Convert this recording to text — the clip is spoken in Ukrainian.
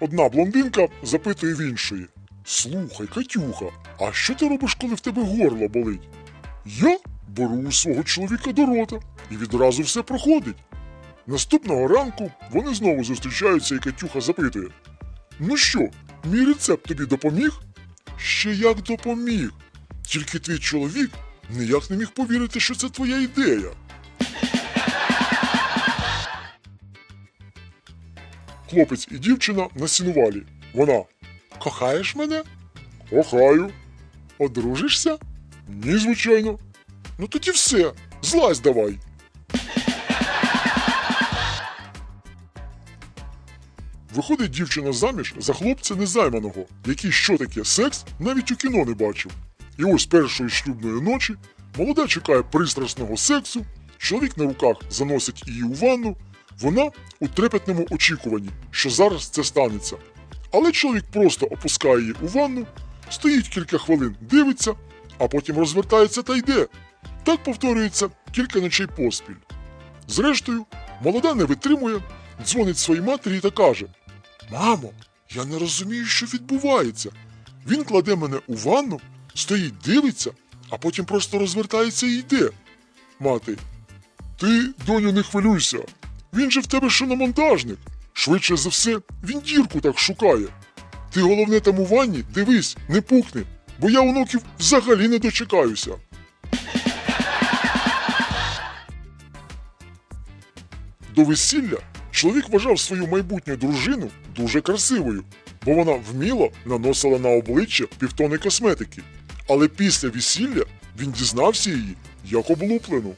Одна блондинка запитує в іншої: Слухай, Катюха, а що ти робиш, коли в тебе горло болить? Я беру у свого чоловіка до рота і відразу все проходить. Наступного ранку вони знову зустрічаються, і Катюха запитує: Ну що, мій рецепт тобі допоміг? Ще як допоміг. Тільки твій чоловік ніяк не міг повірити, що це твоя ідея. Хлопець і дівчина на сінувалі. Вона. Кохаєш мене? Кохаю. Одружишся? Ні, звичайно. Ну тоді все. Злазь давай. Виходить дівчина заміж за хлопця незайманого, який що таке секс навіть у кіно не бачив. І ось першої шлюбної ночі молода чекає пристрасного сексу, чоловік на руках заносить її у ванну, вона у трепетному очікуванні, що зараз це станеться. Але чоловік просто опускає її у ванну, стоїть кілька хвилин, дивиться, а потім розвертається та йде. Так повторюється кілька ночей поспіль. Зрештою, молода не витримує, дзвонить своїй матері та каже: Мамо, я не розумію, що відбувається. Він кладе мене у ванну, стоїть, дивиться, а потім просто розвертається і йде. Мати, ти, доню, не хвилюйся. Він же в тебе шиномонтажник. Швидше за все, він дірку так шукає. Ти головне там у ванні, дивись, не пукни, бо я онуків взагалі не дочекаюся. До весілля чоловік вважав свою майбутню дружину дуже красивою, бо вона вміло наносила на обличчя півтони косметики. Але після весілля він дізнався її як облуплену.